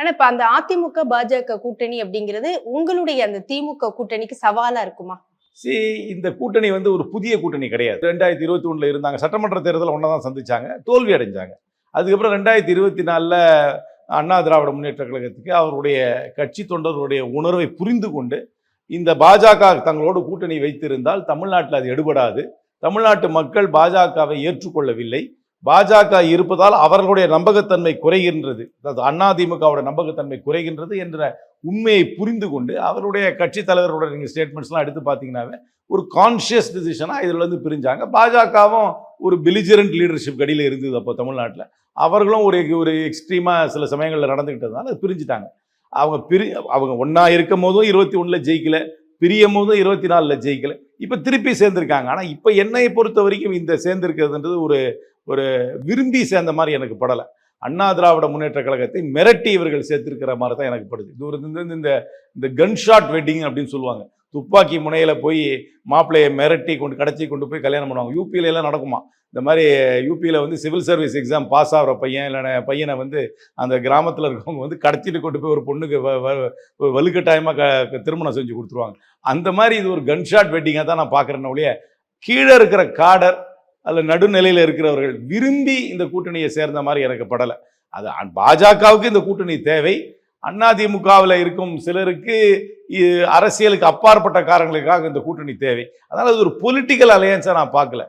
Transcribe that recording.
ஆனா இப்ப அந்த அதிமுக பாஜக கூட்டணி அப்படிங்கிறது உங்களுடைய அந்த திமுக கூட்டணிக்கு சவாலா இருக்குமா? சி இந்த கூட்டணி வந்து ஒரு புதிய கூட்டணி கிடையாது. ரெண்டாயிரத்தி இருபத்தி ஒண்ணுல இருந்தாங்க. சட்டமன்ற தேர்தல் ஒன்றா தான் சந்திச்சாங்க. தோல்வி அடைஞ்சாங்க. அதுக்கப்புறம் ரெண்டாயிரத்தி இருபத்தி நாலில் அண்ணா திராவிட முன்னேற்ற கழகத்துக்கு அவருடைய கட்சி தொண்டர்களுடைய உணர்வை புரிந்து கொண்டு இந்த பாஜக தங்களோடு கூட்டணி வைத்திருந்தால் தமிழ்நாட்டில் அது எடுபடாது. தமிழ்நாட்டு மக்கள் பாஜகவை ஏற்றுக்கொள்ளவில்லை. பாஜக இருப்பதால் அவர்களுடைய நம்பகத்தன்மை குறைகின்றது. அதாவது அதிமுகவோட நம்பகத்தன்மை குறைகின்றது என்ற உண்மையை புரிந்து கொண்டு அவருடைய கட்சி தலைவரோட நீங்கள் ஸ்டேட்மெண்ட்ஸ்லாம் எடுத்து பார்த்தீங்கன்னாவே ஒரு கான்ஷியஸ் டிசிஷனாக இதில் வந்து பிரிஞ்சாங்க. பாஜகவும் ஒரு பிலிஜரண்ட் லீடர்ஷிப் கடியில் இருந்தது அப்போ தமிழ்நாட்டில். அவர்களும் ஒரு ஒரு எக்ஸ்ட்ரீமாக சில சமயங்களில் நடந்துக்கிட்டதுனால பிரிஞ்சுட்டாங்க. அவங்க பிரி அவங்க ஒன்றா இருக்கும் போதும் இருபத்தி ஒன்றில் ஜெயிக்கலை பிரியும் போதும் இருபத்தி நாலில் ஜெயிக்கலை. இப்போ திருப்பி சேர்ந்துருக்காங்க. ஆனால் இப்போ என்னை பொறுத்த வரைக்கும் இந்த சேர்ந்துருக்கிறதுன்றது ஒரு ஒரு விரும்பி சேர்ந்த மாதிரி எனக்கு படலை. அண்ணா திராவிட முன்னேற்ற கழகத்தை மிரட்டி இவர்கள் சேர்த்திருக்கிற மாதிரி தான் எனக்கு படுது. இது ஒரு இந்த இந்த இந்த கன் ஷாட் வெட்டிங் அப்படின்னு சொல்லுவாங்க. துப்பாக்கி முனையில் போய் மாப்பிள்ளையை மிரட்டி கொண்டு கடைச்சி கொண்டு போய் கல்யாணம் பண்ணுவாங்க. யூபியில எல்லாம் நடக்குமா? இந்த மாதிரி யூபியில் வந்து சிவில் சர்வீஸ் எக்ஸாம் பாஸ் ஆகிற பையன் இல்லைன்னா பையனை வந்து அந்த கிராமத்தில் இருக்கவங்க வந்து கடத்திட்டு கொண்டு போய் ஒரு பொண்ணுக்கு வ- வ- வலுக்கட்டாயமாக க திருமணம் செஞ்சு கொடுத்துருவாங்க. அந்த மாதிரி இது ஒரு கன்ஷாட் வெட்டிங்காக தான் நான் பார்க்குறேன்னு ஒழிய கீழே இருக்கிற காடர் அதில் நடுநிலையில் இருக்கிறவர்கள் விரும்பி இந்த கூட்டணியை சேர்ந்த மாதிரி எனக்கு படலை. அது பாஜகவுக்கு இந்த கூட்டணி தேவை. அதிமுகவில் இருக்கும் சிலருக்கு இ- அரசியலுக்கு அப்பாற்பட்ட காரணங்களுக்காக இந்த கூட்டணி தேவை. அதனால் அது ஒரு பொலிட்டிக்கல் அலையன்ஸை நான் பார்க்கல.